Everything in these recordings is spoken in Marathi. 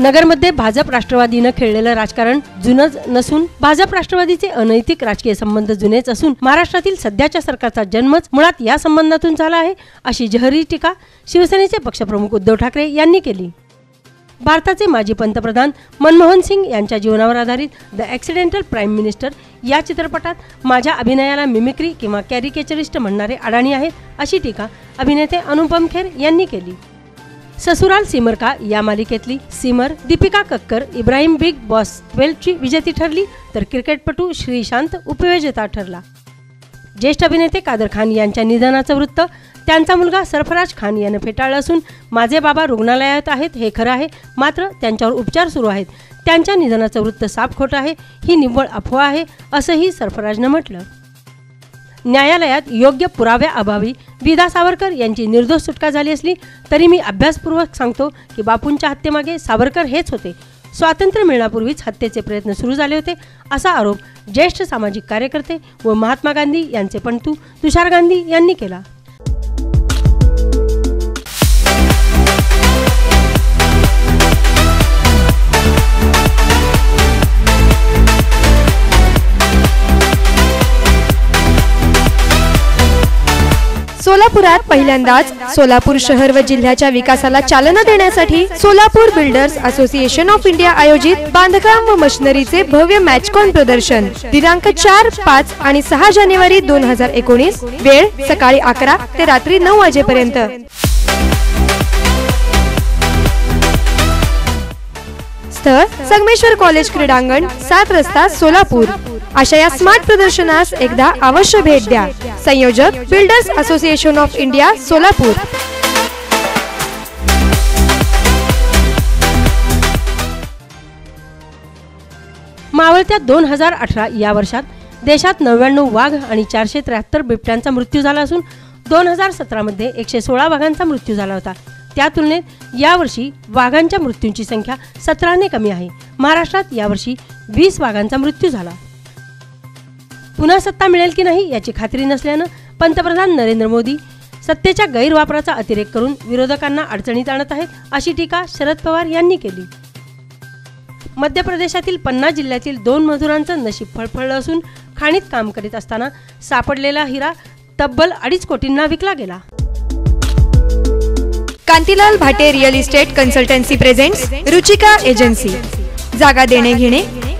नगरमध्ये भाजप राष्ट्रवादीनं खेळलेलं राजकारण जुनंच नसून भाजप राष्ट्रवादीचे अनैतिक राजकीय संबंध जुनेच असून महाराष्ट्रातील सध्याच्या सरकारचा जन्मच मुळात या संबंधातून झाला आहे अशी जहरी टीका शिवसेनेचे पक्षप्रमुख उद्धव ठाकरे यांनी केली. भारताचे माजी पंतप्रधान मनमोहन सिंग यांच्या जीवनावर आधारित द ॲक्सिडेंटल प्राईम मिनिस्टर या चित्रपटात माझ्या अभिनयाला मिमिक्री किंवा कॅरिकेचरिस्ट म्हणणारे अडाणी आहेत अशी टीका अभिनेते अनुपम खेर यांनी केली. ससुराल सिमर का या मालिकेतली सिमर दीपिका कक्कर इब्राहिम बिग बॉस ट्वेल्वची विजेती ठरली तर क्रिकेटपटू श्रीशांत उपविजेता ठरला. ज्येष्ठ अभिनेते कादर खान यांच्या निधनाचं वृत्त त्यांचा मुलगा सरफराज खान यानं फेटाळलं असून माझे बाबा रुग्णालयात आहेत हे खरं आहे मात्र त्यांच्यावर उपचार सुरू आहेत. त्यांच्या निधनाचं वृत्त साफ खोटं आहे ही निव्वळ अफवा आहे असंही सरफराजनं म्हटलं. न्यायालयात योग्य पुराव्याअभावी विदा सावरकर यांची निर्दोष सुटका झाली असली तरी मी अभ्यासपूर्वक सांगतो की बापूंच्या हत्येमागे सावरकर हेच होते. स्वातंत्र्य मिळण्यापूर्वीच हत्येचे प्रयत्न सुरू झाले होते असा आरोप ज्येष्ठ सामाजिक कार्यकर्ते व महात्मा गांधी यांचे पणतू तुषार गांधी यांनी केला. सोलापुरात पहिल्यांदाच सोलापूर शहर व जिल्ह्याच्या विकासाला चालना देण्यासाठी Solapur builders association of India आयोजित बांधकाम व मशिनरीचे भव्य मॅचकॉन प्रदर्शन. दिनांक चार पाच आणि सहा जानेवारी दोन हजार एकोणीस वेळ सकाळी अकरा ते रात्री नऊ वाजेपर्यंत. स्थळ संगमेश्वर कॉलेज क्रीडांगण सात रस्ता सोलापूर. अशा या स्मार्ट प्रदर्शनास एकदा अवश्य भेट द्या. संयोजक builders association of India Solapur. मावळत्या दोन हजार अठरा या वर्षात देशात नव्याण्णव वाघ आणि चारशे त्र्याहत्तर बिबट्यांचा मृत्यू झाला असून दोन हजार सतरामध्ये एकशे सोळा वाघांचा मृत्यू झाला होता. त्या तुलनेत यावर्षी वाघांच्या मृत्यूंची संख्या सतराने कमी आहे. महाराष्ट्रात यावर्षी वीस वाघांचा मृत्यू झाला. पुन्हा सत्ता मिळेल की नाही याची खात्री नसल्यानं पंतप्रधान नरेंद्र मोदी सत्तेच्या गैरवापराचा अतिरेक करून विरोधकांना अडचणीत आणत आहेत अशी टीका शरद पवार यांनी केली. मध्य प्रदेशातील पन्ना जिल्ह्यातील दोन मजुरांचं नशीब फळफळलं असून खाणीत काम करीत असताना सापडलेला हिरा तब्बल अडीच कोटींना विकला गेला. Kantilal Bhate real estate consultancy present Ruchika agency. जागा देणे घेणे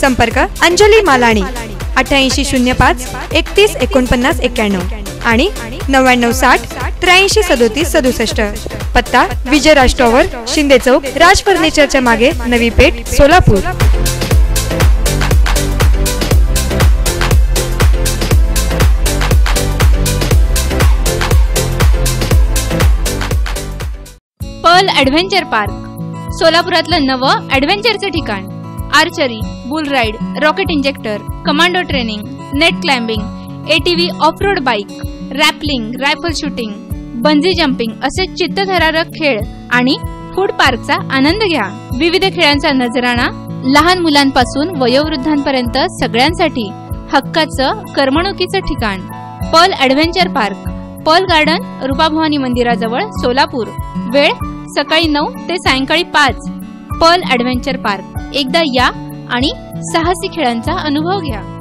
संपर्क अंजली मालाणी अठ्याऐंशी शून्य पाच एकतीस एकोणपन्नास एक्क्याण्णव आणि नव्याण्णव साठ त्र्याऐंशी सदोतीस सदुसष्ट. पत्ता विजय राज टॉवर शिंदे चौक राज फर्निचरच्या मागे Navi Peth Solapur. Pearl adventure park सोलापुरातलं नवं ॲडव्हेंचरचं ठिकाण. Archery bull ride rocket injector commando training net climbing ATV off road bike rappelling rifle shooting bungee jumping असे चित्तथरारक खेळ आणि फूड पार्कचा आनंद घ्या. विविध खेळांचा नजराणा लहान मुलांपासून वयोवृद्धांपर्यंत सगळ्यांसाठी हक्काचं करमणुकीचं ठिकाण. Pearl adventure park Pearl garden Rupabhavani मंदिराजवळ सोलापूर. वेळ सकाळी नऊ ते सायंकाळी पाच. Pearl adventure park. एकदा या आणि साहसी खेळांचा अनुभव घ्या.